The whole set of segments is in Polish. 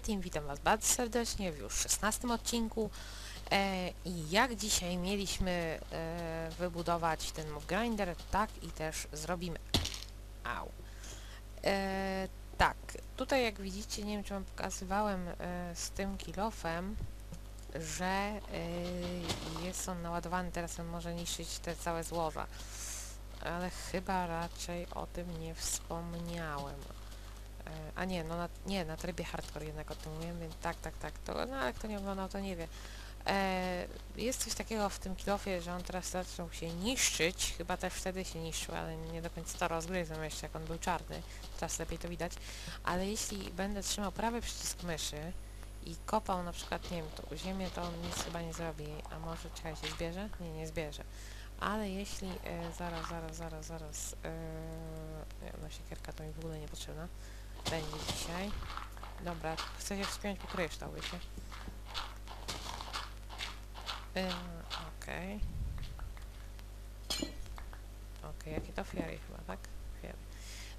Keltin, witam Was bardzo serdecznie w już 16 odcinku e, i jak dzisiaj mieliśmy e, wybudować ten mob grinder, tak i też zrobimy. Au. E, tak, tutaj jak widzicie, nie wiem czy Wam pokazywałem e, z tym kilofem, że e, jest on naładowany, teraz on może niszczyć te całe złoża. Ale chyba raczej o tym nie wspomniałem. E, A nie, no na, nie, na trybie hardcore jednak o tym mówiłem, więc tak, tak, tak, to, no ale kto nie oglądał, to nie wie. E, jest coś takiego w tym kilofie, że on teraz zaczął się niszczyć, chyba też wtedy się niszczył, ale nie do końca to rozgryzłem jeszcze, jak on był czarny, teraz lepiej to widać, ale jeśli będę trzymał prawy przycisk myszy i kopał na przykład, nie wiem, to ziemię, to on nic chyba nie zrobi, a może, czekaj, się zbierze? Nie, nie zbierze. Ale jeśli, e, zaraz, zaraz, zaraz, zaraz, e, nie, no siekierka to mi w ogóle niepotrzebna, będzie dzisiaj. Dobra, chcę się wspiąć po kryształ, wiecie? Yy, Okej. Okej, jakie to Fury chyba, tak? Fury.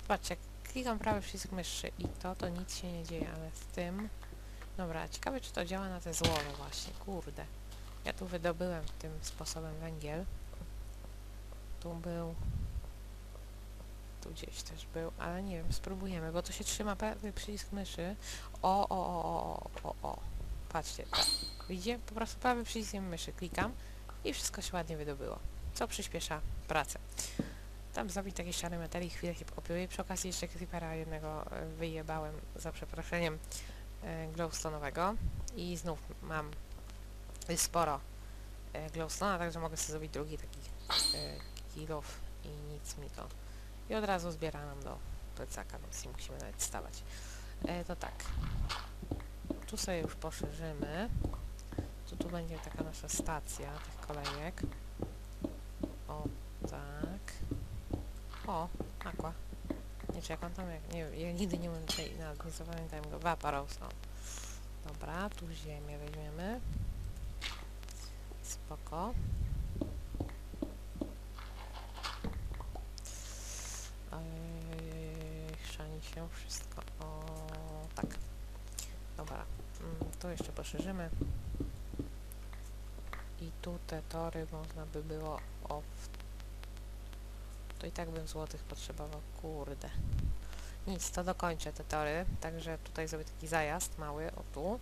Zobaczcie, klikam prawy przycisk myszy i to, to nic się nie dzieje, ale z tym... Dobra, ciekawe czy to działa na te złoże właśnie, kurde. Ja tu wydobyłem tym sposobem węgiel. Tu był... Tu gdzieś też był, ale nie wiem, spróbujemy, bo to się trzyma prawy przycisk myszy. O, o, o, o, o, o. Patrzcie, tak. Widzicie? Po prostu prawym przyciskiem myszy klikam i wszystko się ładnie wydobyło, co przyspiesza pracę. Tam zrobić taki szary materii, chwilę się pokopiuję. Przy okazji jeszcze creepera jednego e, wyjebałem, za przeproszeniem, e, glowstone'owego i znów mam sporo e, glowstone'a, także mogę sobie zrobić drugi taki kill off i nic mi to. I od razu zbiera nam do plecaka, więc nie musimy nawet stawać. E, to tak. Tu sobie już poszerzymy. Tu, tu będzie taka nasza stacja tych kolejek. O, tak. O, aqua. Nie czy jak on tam, jak, nie ja nigdy nie mam tej, nawet nie zapamiętałem go. Vaporous, no. Dobra, tu ziemię weźmiemy. Spoko. Wszystko. O, tak. Dobra, mm, tu jeszcze poszerzymy. I tu te tory można by było o... To i tak bym złotych potrzebował, kurde. Nic, to dokończę te tory, także tutaj zrobię taki zajazd mały, o tu.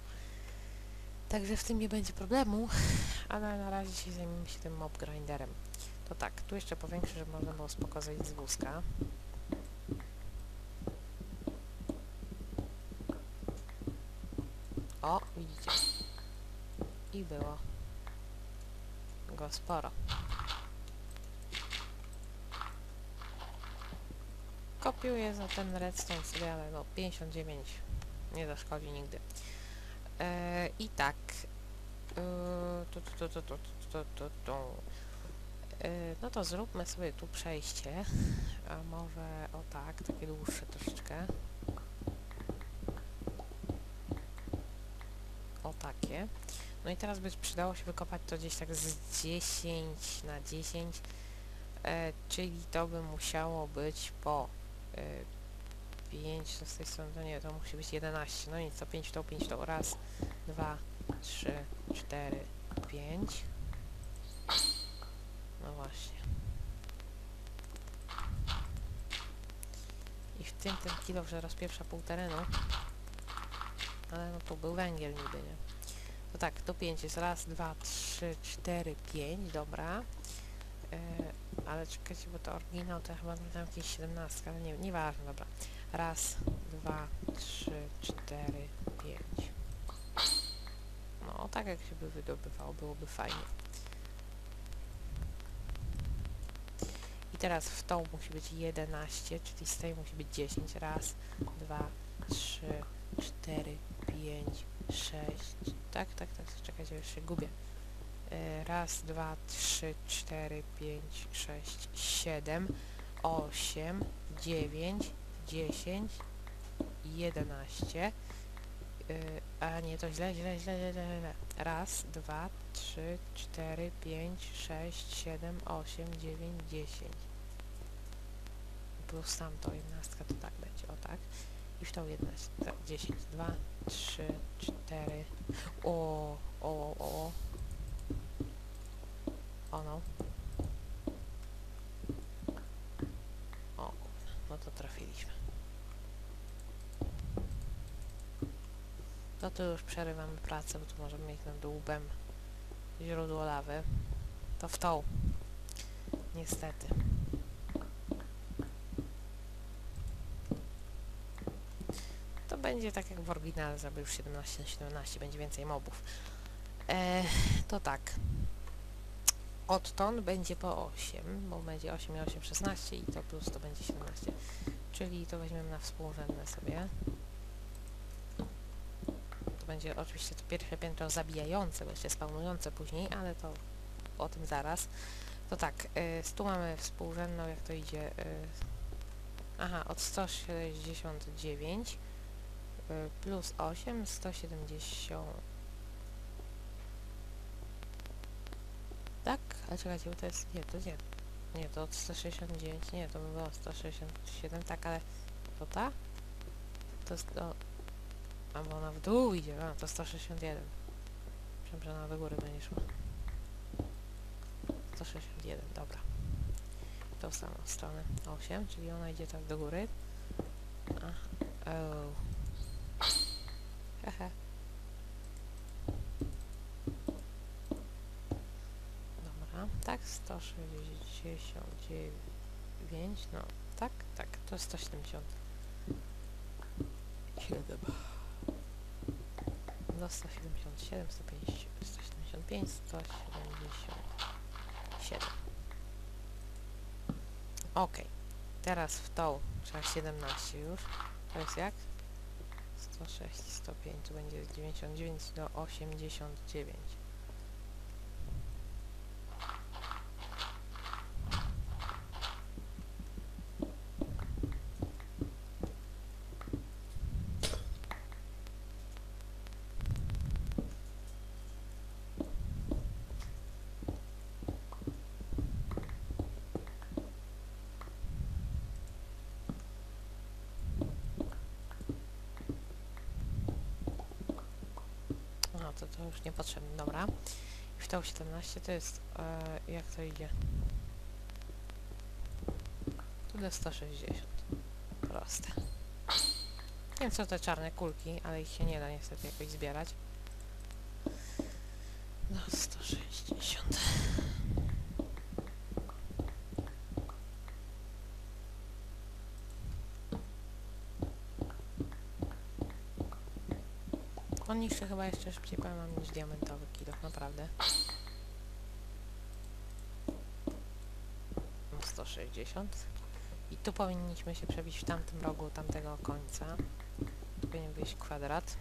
Także w tym nie będzie problemu, ale na razie się zajmiemy się tym mob grinderem. To tak, tu jeszcze powiększę, żeby można było spoko z wózka. O, widzicie. I było. Go sporo. Kopiuję zatem redstone sobie, ale no 59 nie zaszkodzi nigdy. E, I tak. E, tu, tu, tu, tu, tu, tu, tu. E, no to zróbmy sobie tu przejście. A może o tak, takie dłuższe troszeczkę. Takie. No i teraz by przydało się wykopać to gdzieś tak z 10 na 10, e, czyli to by musiało być po e, 5, to z tej strony to nie, to musi być 11, no nic, to 5 to 5 to raz, 2, 3, 4, 5. No właśnie. I w tym ten kilo, że rozpieprza pół terenu. Ale no tu był węgiel niby, nie? To tak, to 5 jest raz, dwa, trzy, cztery, pięć, dobra. E, ale czekajcie, bo to oryginał to ja chyba tam jakieś 17, ale nie, nieważne, dobra. Raz, dwa, trzy, cztery, pięć. No, tak jak się by wydobywało, byłoby fajnie. I teraz w tą musi być 11, czyli z tej musi być 10. Raz, dwa, trzy, cztery, pięć, sześć. Tak, tak, tak, czekajcie, już się gubię. E, Raz, dwa, trzy, cztery, pięć, sześć, siedem, osiem, dziewięć, dziesięć, jedenaście. Y, A nie, to źle, źle, źle, źle, źle. Raz, dwa, trzy, cztery, pięć, sześć, siedem, osiem, dziewięć, dziesięć. Plus tamto, jednostka, to tak będzie, o tak. I w tą 11, tak, 10, 2, 3, 4. O, o, o, o. No. O no to trafiliśmy. No to już przerywamy pracę, bo tu możemy mieć nad łbem źródło lawy. To w tą. Niestety. To będzie tak jak w oryginale, już 17 na 17, będzie więcej mobów. E, to tak. Odtąd będzie po 8, bo będzie 8 i 8, 16 i to plus to będzie 17. Czyli to weźmiemy na współrzędne sobie. To będzie oczywiście to pierwsze piętro zabijające, bo jeszcze spawnujące później, ale to o tym zaraz. To tak, y, tu mamy współrzędną, jak to idzie. Y, aha, od 169 y, plus 8, 170. Tak? A czekajcie, bo to jest... Nie, to nie. Nie, to od 169, nie, to by było 167, tak, ale to ta? To jest to... A bo ona w dół idzie, a, to 161. Myślałem, że ona do góry będzie szła. 161, dobra. Tą samą stronę 8, czyli ona idzie tak do góry. A, oh. Hehe. Dobra, tak, 169, no, tak, tak, to jest 170. 7. Do 177, 150, 175, 177. Ok, teraz w tą, trzeba 17 już. To jest jak? 106, 105, tu będzie z 99 do 89. No to to już niepotrzebne, dobra. I w tą 17 to jest, e, jak to idzie? Tu do 160. Proste. Nie wiem co te czarne kulki, ale ich się nie da niestety jakoś zbierać. Do 160. On niszczy chyba jeszcze szybciej wam, niż diamentowy kilok, naprawdę. Mam 160. I tu powinniśmy się przebić w tamtym rogu tamtego końca. Tu powinien wyjść kwadrat.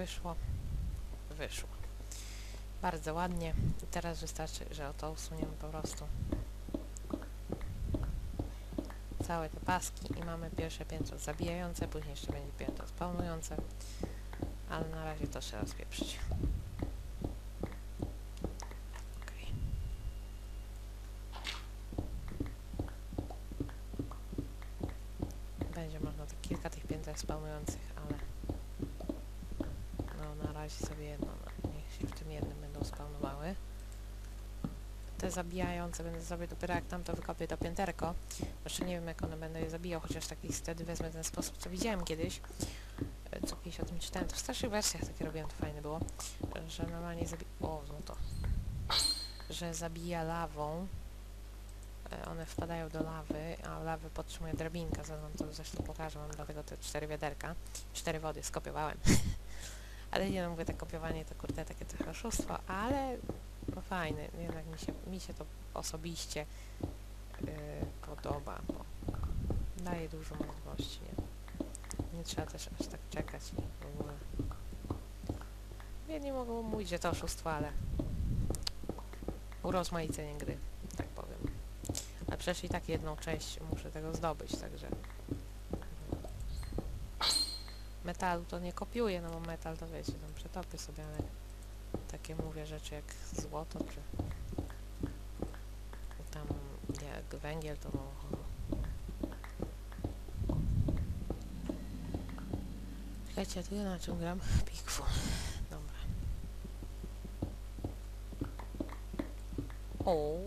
Wyszło. Wyszło. Bardzo ładnie. I teraz wystarczy, że o to usuniemy po prostu całe te paski i mamy pierwsze piętro zabijające, później jeszcze będzie piętro spawnujące, ale na razie to trzeba spieprzyć. Będzie można kilka tych pięter spawnujących, ale no na razie sobie jedno, no, niech się w tym jednym będą spawnowały. Te zabijające będę sobie dopiero jak tam to wykopię to pięterko. Jeszcze nie wiem jak one będę je zabijał, chociaż taki wtedy wezmę ten sposób, co widziałem kiedyś. e, Co kiedyś o tym czytałem. To w starszych wersjach takie robiłem, to fajne było. Że normalnie zabi... O, no to. Że zabija lawą. e, One wpadają do lawy, a lawę podtrzymuje drabinka. Wam to zresztą pokażę. Mam dlatego te cztery wiaderka. Cztery wody skopiowałem. ale nie no, mówię, te kopiowanie to kurde takie trochę oszustwo, ale no fajne. Jednak mi się, mi się to osobiście yy, podoba, bo daje dużo możliwości, nie? Nie trzeba też aż tak czekać w ogóle. Mogą mówić, że to oszustwo, ale urozmaicenie gry, tak powiem. Ale przecież i tak jedną część muszę tego zdobyć, także metalu to nie kopiuję, no bo metal to wiecie, tam przetopię sobie, ale takie mówię rzeczy jak złoto, czy tam jak węgiel, to no... Czekajcie, tu ja na czym gram? Pikfu. Dobra. O.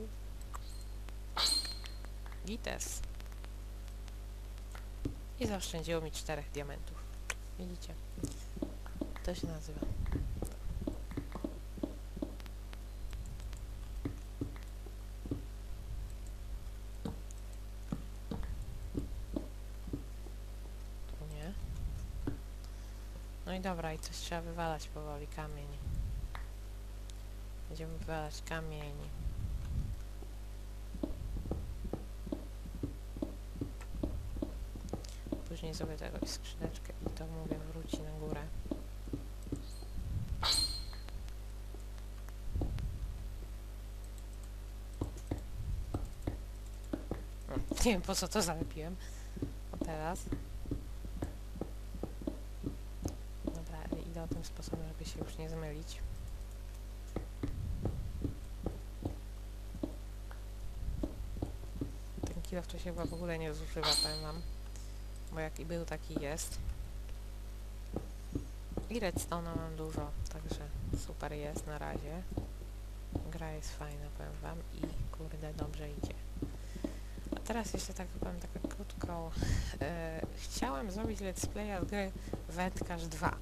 Gites. I zaoszczędziło mi czterech diamentów. Widzicie? To się nazywa. Tu nie. No i dobra, i coś trzeba wywalać powoli, kamień. Będziemy wywalać kamień. Później zrobię tego i skrzyneczkę to mówię wróci na górę. Nie wiem po co to zalepiłem. O teraz. Dobra, idę o tym sposobem, żeby się już nie zmylić. Ten kilof to się chyba w ogóle nie zużywa, powiem wam. Bo jaki był, taki jest. I redstone'a mam dużo, także super jest na razie. Gra jest fajna, powiem wam i kurde, dobrze idzie. A teraz jeszcze tak powiem tak krótko. E, chciałem zrobić let's playa z gry Wędkarz 2.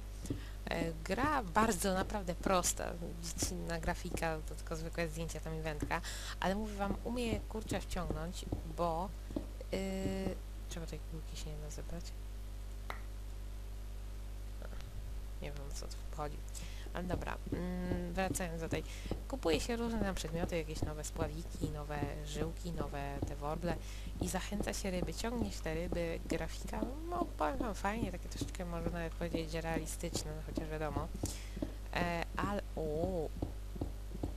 E, gra bardzo naprawdę prosta, dziecinna grafika, to tylko zwykłe zdjęcia tam i wędka, ale mówię wam, umie kurczę wciągnąć, bo yy, Trzeba tej kulki się nie da zebrać. Nie wiem co tu wchodzi. Ale dobra, mm, wracając do tej. Kupuje się różne przedmioty, jakieś nowe spławiki, nowe żyłki, nowe te worble i zachęca się ryby, ciągnie się te ryby, grafika, no powiem fajnie, takie troszeczkę można nawet powiedzieć realistyczne, chociaż wiadomo. E, ale... O.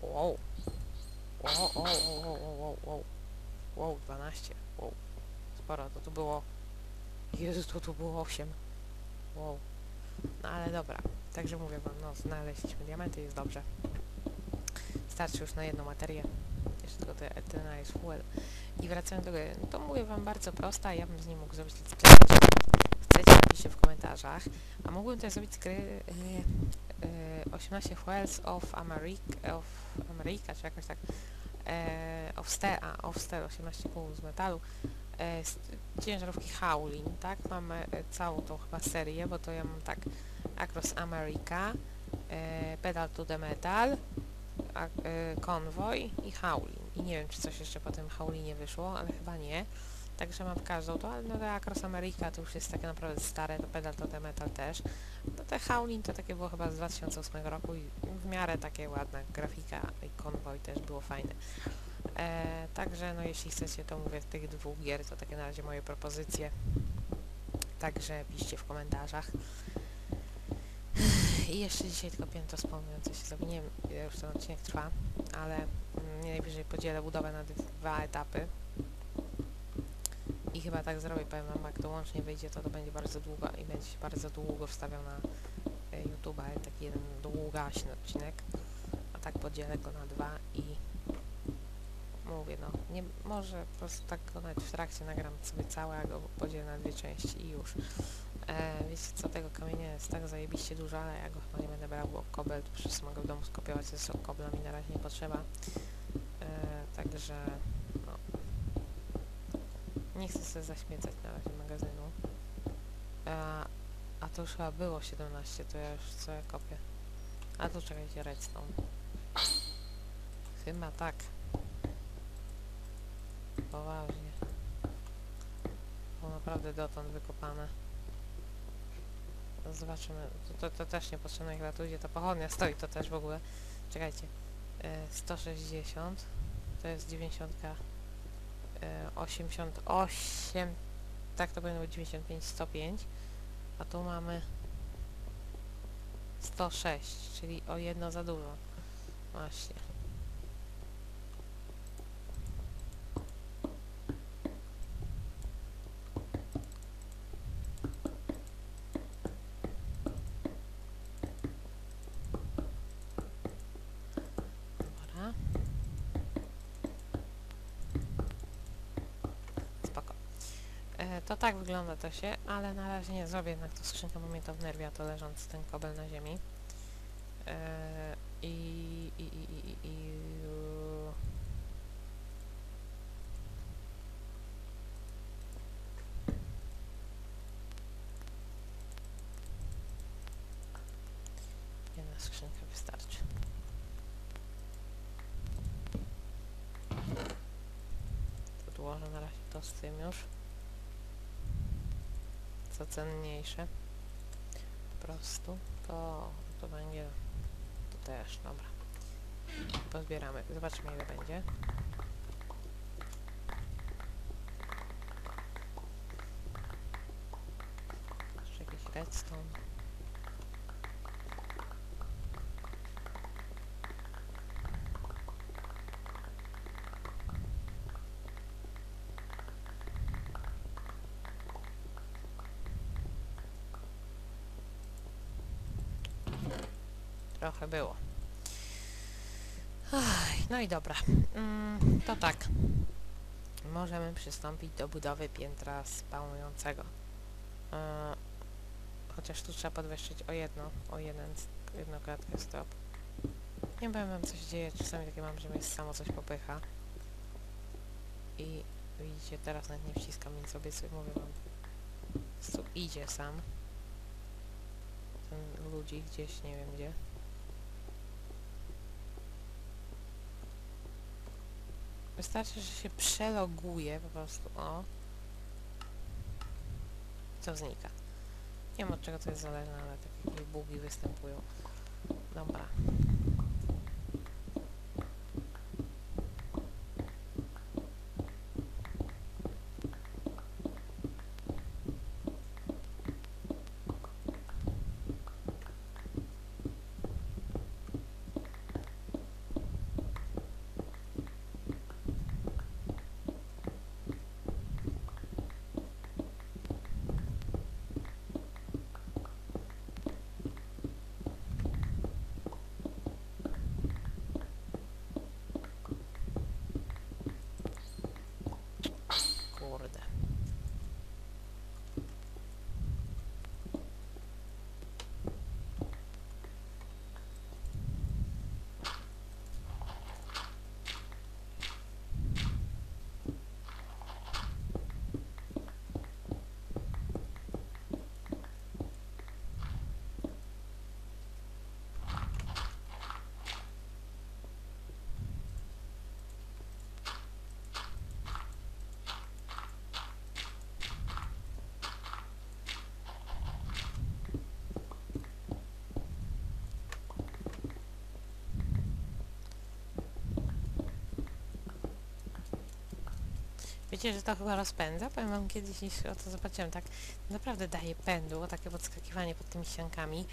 Wow, wow, wow, wow, wow, wow, wow, 12, wow sporo, to tu było... Jezu, to tu było 8. Wow. No ale dobra, także mówię wam, no znaleźliśmy diamenty, jest dobrze. Starczy już na jedną materię. Jeszcze tylko te etyna jest fuel. I wracając do gry, no to mówię wam bardzo prosta, ja bym z niej mógł zrobić let's. Chcecie, napiszcie w komentarzach. A mógłbym też zrobić z gry yy, yy, 18 Fuels of America, of America, czy jakoś tak. Yy, of Steel, a, of Steel, 18 kół z metalu e, ciężarówki Howlin, tak? Mamy e, całą tą chyba serię, bo to ja mam tak Across America, e, Pedal to the Metal, e, Convoy i Howlin. I nie wiem, czy coś jeszcze po tym Howlinie wyszło, ale chyba nie. Także mam każdą to, ale no te Across America to już jest takie naprawdę stare, to Pedal to the Metal też. No te Howlin to takie było chyba z 2008 roku i w miarę takie ładna grafika i Convoy też było fajne. E, także no jeśli chcecie to mówię tych dwóch gier, to takie na razie moje propozycje. Także piszcie w komentarzach. I jeszcze dzisiaj tylko piętro wspomniące się zrobi. Nie wiem ile już ten odcinek trwa, ale mm, najwyżej podzielę budowę na dwa etapy. I chyba tak zrobię, powiem wam, jak to łącznie wyjdzie, to to będzie bardzo długo i będzie się bardzo długo wstawiał na e, YouTube'a, taki jeden długaśny odcinek. A tak podzielę go na dwa i mówię, no, nie, może po prostu tak go nawet w trakcie nagram sobie całe, a go podzielę na dwie części i już. E, wiecie co, tego kamienia jest tak zajebiście dużo, ale ja go chyba nie będę brał, bo kobel tu wszyscy mogę w domu skopiować, ze kobla mi na razie nie potrzeba. E, także, no, nie chcę sobie zaśmiecać na razie magazynu. E, a to już chyba było 17, to ja już co kopię. A tu czekajcie, redstone. Chyba tak. Poważnie. Było naprawdę dotąd wykopane. Zobaczymy. To, to, to też niepotrzebne, jak tu idzie ta pochodnia stoi, to też w ogóle. Czekajcie. E, 160. To jest 90. E, 88. Tak, to powinno być 95, 105. A tu mamy 106, czyli o jedno za dużo. Właśnie. E, to tak wygląda to się, ale na razie nie zrobię jednak to skrzynkę, bo mnie to wnerwia, to leżąc ten kobel na ziemi. E, I... i, i, i, i, Jedna skrzynka wystarczy. Podłożę na razie to z tym już. Co cenniejsze. Po prostu. To, to węgiel. To też, dobra. Pozbieramy. Zobaczymy ile będzie. Jeszcze jakiś redstone. Trochę było. No i dobra. Mm, to tak. Możemy przystąpić do budowy piętra spawnującego. E, chociaż tu trzeba podwyższyć o jedno, o jeden, jedną klatkę stop. Nie powiem wam co się dzieje, czasami takie mam, że mnie samo coś popycha. I widzicie, teraz nawet nie wciskam, więc obiecuję, mówię wam. Idzie sam. Ten ludzi gdzieś, nie wiem gdzie. Wystarczy, że się przeloguje po prostu, o. To znika. Nie wiem od czego to jest zależne, ale takie bugi występują. Dobra. Kurde. Wiecie, że to chyba rozpędza? Powiem wam kiedyś, jeśli o to zobaczyłem, tak naprawdę daje pędu, takie podskakiwanie pod tymi ściankami.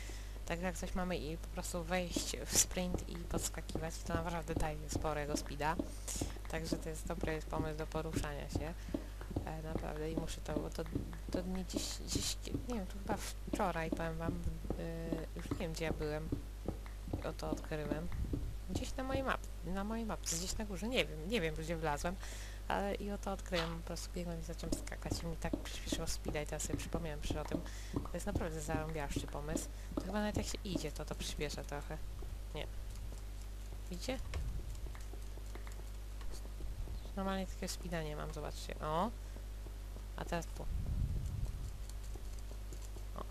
Tak jak coś mamy i po prostu wejść w sprint i podskakiwać, to naprawdę daje sporego speeda. Także to jest dobry pomysł do poruszania się. E, naprawdę i muszę to, bo to, to nie dziś, dziś, nie wiem, to chyba wczoraj, powiem wam, y, już nie wiem gdzie ja byłem, i oto odkryłem. Gdzieś na mojej mapie, na mojej mapce, gdzieś na górze, nie wiem, nie wiem gdzie wlazłem, ale i oto odkryłem, po prostu biegłem i zacząłem skakać i mi tak przyspieszyło speeda i teraz sobie przypomniałem przy o tym. To jest naprawdę zarąbiaszczy pomysł. To chyba nawet jak się idzie, to to przyspiesza trochę. Nie. Widzicie? Normalnie takiego speeda nie mam, zobaczcie. O! A teraz tu. O.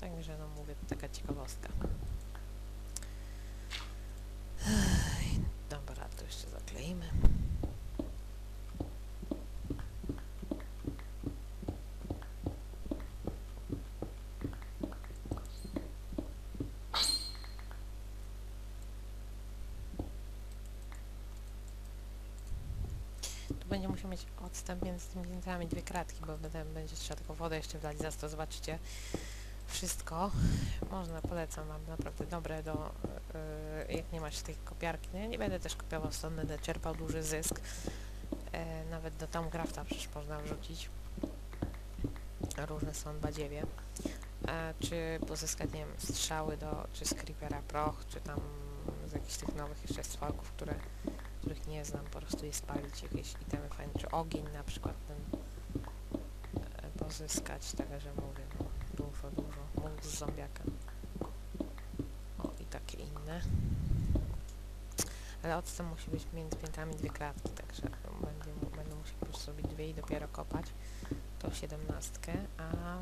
Także no mówię, to taka ciekawostka. Ej, Dobra, to jeszcze zakleimy. Tu będzie musiał mieć odstęp między tymi piętrami, dwie kratki, bo będę, będzie trzeba tylko wodę jeszcze wlać, za to zobaczycie wszystko. Można, polecam wam, naprawdę dobre do, yy, jak nie macie tej kopiarki. No ja nie będę też kopiował, stąd będę czerpał duży zysk. E, nawet do Tomcrafta przecież można wrzucić. Różne są badziewie. Czy pozyskać, nie wiem, strzały do, czy z Creepera proch, czy tam z jakichś tych nowych jeszcze stworków, które, nie znam, po prostu je spalić, jakieś itemy fajne, czy ogień na przykład ten pozyskać, także mówię, no, dużo, dużo mózg z zombiaka. O, i takie inne. Ale octem musi być między piętrami dwie kratki, także mu- będę musiał po prostu zrobić dwie i dopiero kopać tą siedemnastkę, a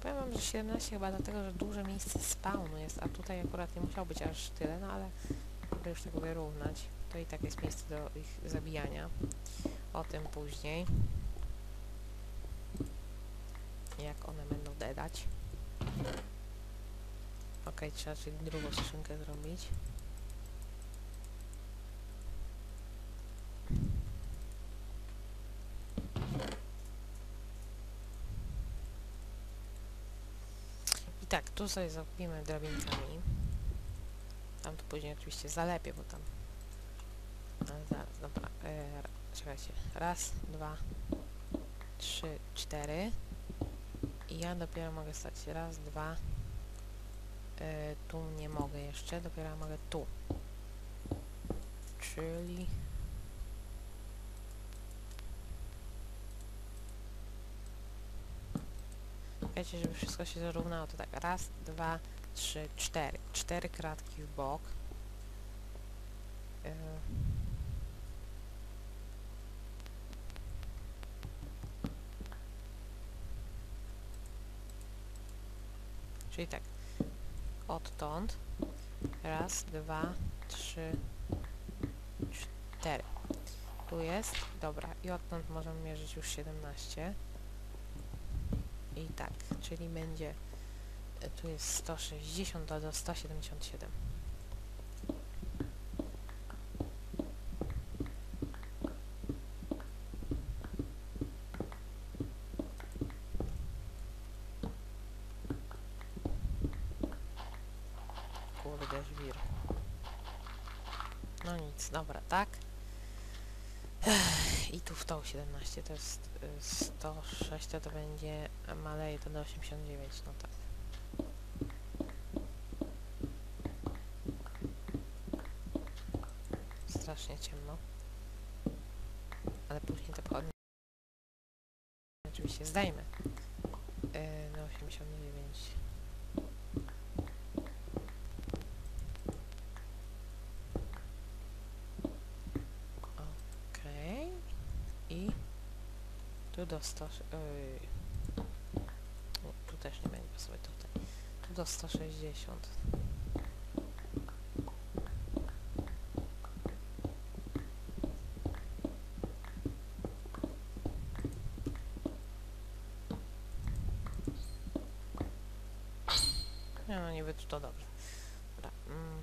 powiem wam, że 17 chyba dlatego, że duże miejsce spawnu jest, a tutaj akurat nie musiało być aż tyle, no ale żeby już tego wyrównać, to i tak jest miejsce do ich zabijania. O tym później. Jak one będą dedać. Okej, trzeba czyli drugą skrzynkę zrobić. I tak, tu sobie zrobimy drabinkami. Tam to później oczywiście zalepię, bo tam... Ale zaraz, dobra. E, czekajcie. Raz, dwa, trzy, cztery. I ja dopiero mogę stać. Raz, dwa. E, tu nie mogę jeszcze, dopiero mogę tu. Czyli... Wiecie, żeby wszystko się zarównało, to tak raz, dwa, trzy, cztery. Cztery kratki w bok. E, Czyli tak, odtąd raz, dwa, trzy, cztery. Tu jest, dobra, i odtąd możemy mierzyć już 17. I tak, czyli będzie, tu jest 160 a do 177. Kurde, żwir. No nic, dobra, tak. I tu w tą 17 to jest y, 106, to, to będzie, maleje to do 89, no tak. Strasznie ciemno. Ale później te pochodnie oczywiście zdajmy. Yy, na 89. Okej. I tu do 100... Yy, nie, tu też nie będzie pasować tutaj. Tu do 160. Nie no, niby tu to dobrze. Dobra. Mm.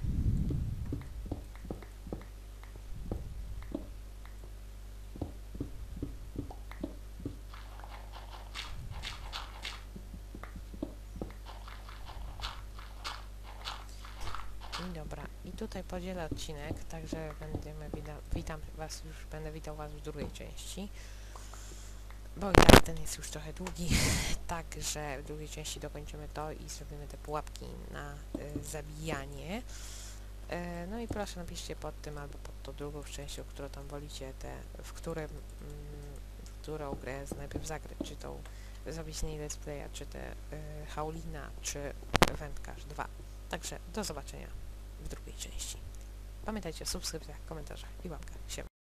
I dobra, i tutaj podzielę odcinek, także będziemy wita witam was już, będę witał was w drugiej części. Bo tak ten jest już trochę długi, także w drugiej części dokończymy to i zrobimy te pułapki na y, zabijanie. E, no i proszę napiszcie pod tym albo pod tą drugą częścią, którą tam wolicie, te, w którym, mm, w którą grę najpierw zagrać, czy tą zrobić niej let's playa, czy te y, Haulina, czy Wędkarz 2. Także do zobaczenia części. Pamiętajcie o subskrypcjach, komentarzach i łapkach. Siema.